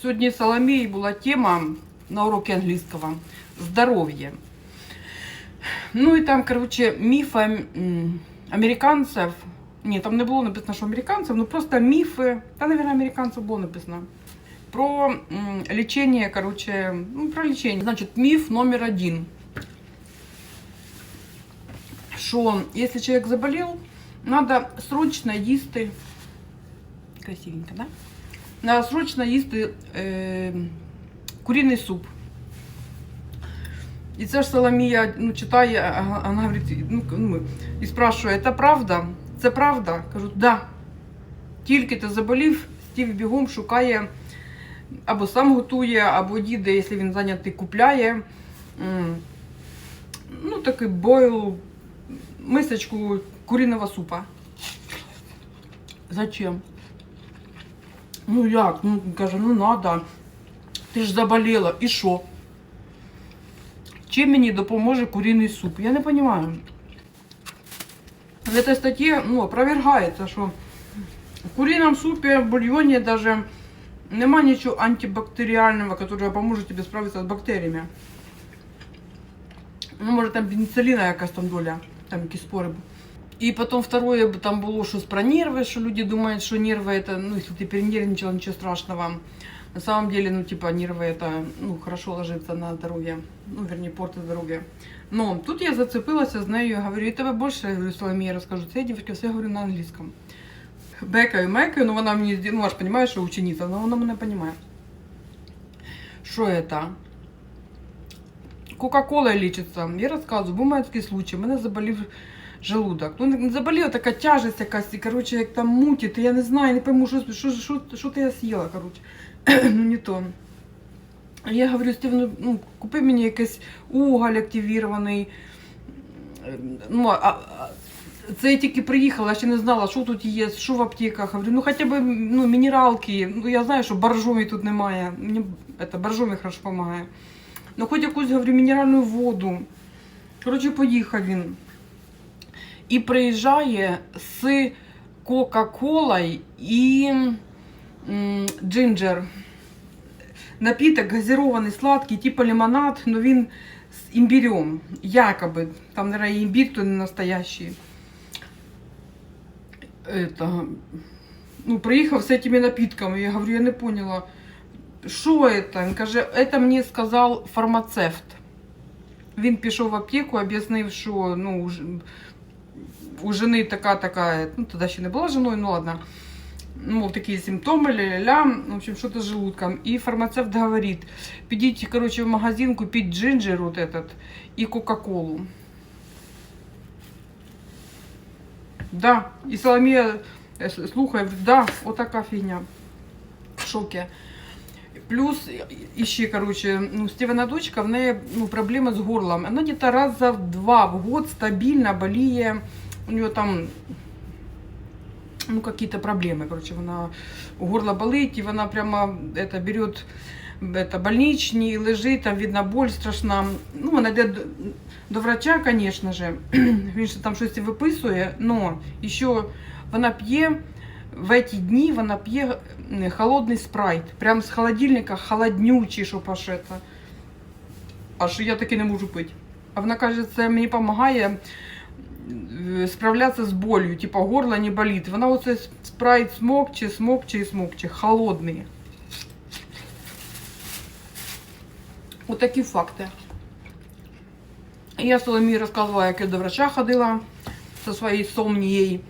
Сьогодні Соломії була тема на уроке англійського здоров'я. Ну і там, короче, міфи м, американців. Ні, там не було написано, що американців, ну просто міфи. Та, мабуть, американців було написано. Про м, лечение, короче, ну, про лечение. Значит, миф номер один. Что если человек заболел, надо срочно їсти. Красивенько, да? Надо срочно їсти е, куриний суп. І це ж Соломія ну, читає, а вона ну, ну, і спрашує, це правда? Це правда? Кажу, да. Тільки ти заболів, Стів бігом шукає, або сам готує, або їде, якщо він зайнятий, купляє. Ну, такий бойл, мисочку куриного супа. Зачем? Ну як? Ну, каже, ну надо. Ти ж заболіла. І що? Чим мені допоможе куриний суп? Я не розумію. В этой статье ну, опровергается, что в курином супе, в бульоне даже нема ничего антибактериального, которое поможет тебе справиться с бактериями. Ну, може там пеніциліна якась там доля, там якісь спори. були. І потім второе там було щось про нерви, що люди думають, що нерви это, ну, если ты перенервничала, ничего страшного. На самом деле, ну, типа, нервы это, ну, хорошо ложится на здоровье, ну, вернее, портит здоровье. Но тут я зацепилася з нею, говорю, я тебе більше, я говорю, Соломія, розкажу. Це я, дівчатки, все говорю на англійському. Бекаю, мекаю, ну, вона мені, ну, аж розуміє, що учениця, але вона мене розуміє. Що это? Кока-кола лічиться. Я розказую, був мене такий случай, у мене заболів желудок. Ну, не заболіла така тяжесть якась, і, коротше, як там мутить, я не знаю, не пойму, що, що, що, що ти я з'їла, коротше. ну, не то. Я говорю, Стив, ну, ну купи мені якийсь уголь активірований. Ну, а, а, це я тільки приїхала, я ще не знала, що тут є, що в аптеках. Говорю, ну хоча б ну, мінералки. Ну, я знаю, що боржомі тут немає. Мені це, боржомі хорошо допомагає. Ну, хоч якусь, говорю, мінеральну воду. Коротше, поїхав він. І приїжджає з Кока-Колою і м, джинджер. Напиток газированный, сладкий, типа лимонад, но він с имбирем. Якобы. Там, наверное, имбирь, то не настоящий. Это... Ну, приїхав з этими напитками. Я говорю, я не поняла, що это? Він каже, это мені сказав фармацевт. Він пішов в аптеку, об'яснив, що ну, у жени така, така, ну тоді ще не була женою, ну ладно. Ну, такі симптоми, ля-ля-ля, в общем, що то з желудком. І фармацевт говорить, підіть короче, в магазин, купіть джинджер от этот, і Кока-Колу. Да, і Соломія е, слухає, да, отака фігня. В шокі. Плюс еще, короче, ну, Стивена дочка, в неї ну, проблемы с горлом. Она где-то раза в два в год стабильно болеет. У нее там ну, какие-то проблемы, короче, вона горло болить, и вона прямо это берет это, больничный, лежит, там видно боль страшна. Ну, вона йде до, до врача, конечно же, він ще там щось виписує, но еще вона п'є В эти дні вона п'є холодний спрайт, прям з холодильника холоднючий, щоб аж это. Аж я таки не можу пити. А вона каже, це мені допомагає справлятися з болью, типа горло не болить. Вона оце спрайт смокче, смокче і смокче, холодний. Отакі факти. Я Соломії розказувала, як я до врача ходила со своей сомнией.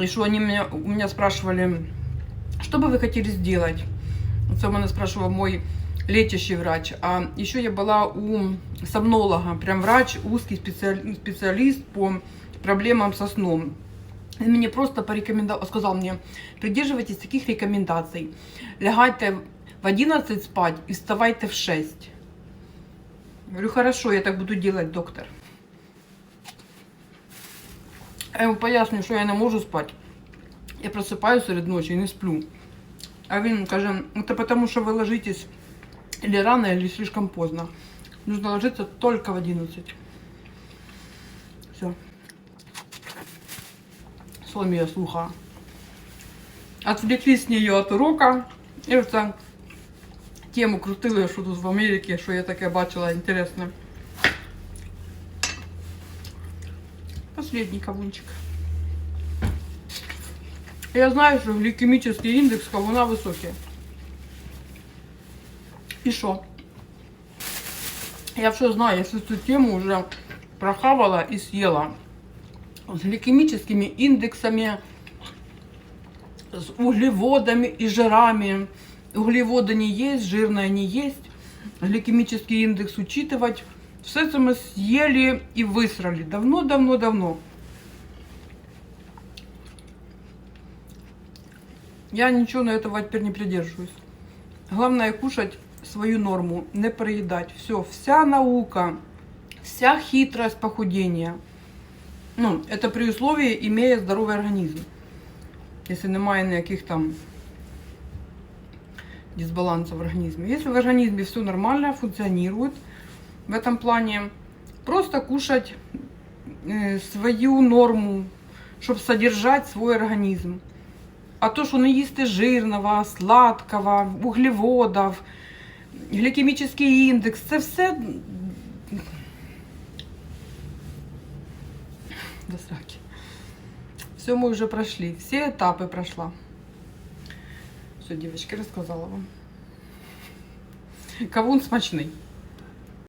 И что они меня, у меня спрашивали, что бы вы хотели сделать? Это меня спрашивал мой лечащий врач. А еще я была у сомнолога, прям врач, узкий специали- специалист по проблемам со сном. Он мне просто порекомендовал, сказал мне, придерживайтесь таких рекомендаций. Лягайте в 11 спать и вставайте в 6. Говорю, хорошо, я так буду делать, доктор. Я йому пояснюю, що я не можу спати. Я просипаюся серед ночі і не сплю. А він каже, это потому что вы ложитесь или рано, или слишком поздно. Нужно ложиться только в 11. Все. Соломія слуха. Отвлеклись с нее от урока. І оце тему крутили, що тут в Америці, що я таке бачила інтересне. Последний кавунчик. Я знаю, що глікемічний індекс кавуна високий. І що? Я все знаю, я всю цю тему вже прохавала і съела. З гликемическими индексами, с углеводами и жирами. Углеводы не есть, жирное не есть. Гликемический индекс учитывать. Все это мы съели и высрали. Давно-давно-давно. Я ничего на этого теперь не придерживаюсь. Главное кушать свою норму, не проедать. Все, вся наука, вся хитрость похудения. Ну, это при условии, имея здоровий організм. Якщо немає ніяких там дисбалансов в организме. Если в организме все нормально функционирует в этом плане, просто кушать э, свою норму, чтобы содержать свой организм. А то, що не їсти жирного, сладкого, углеводов, гликемічний індекс, це все до сраки. Все мы уже прошли, все этапы прошла. Все, девочки, рассказала вам. Кавун смачний.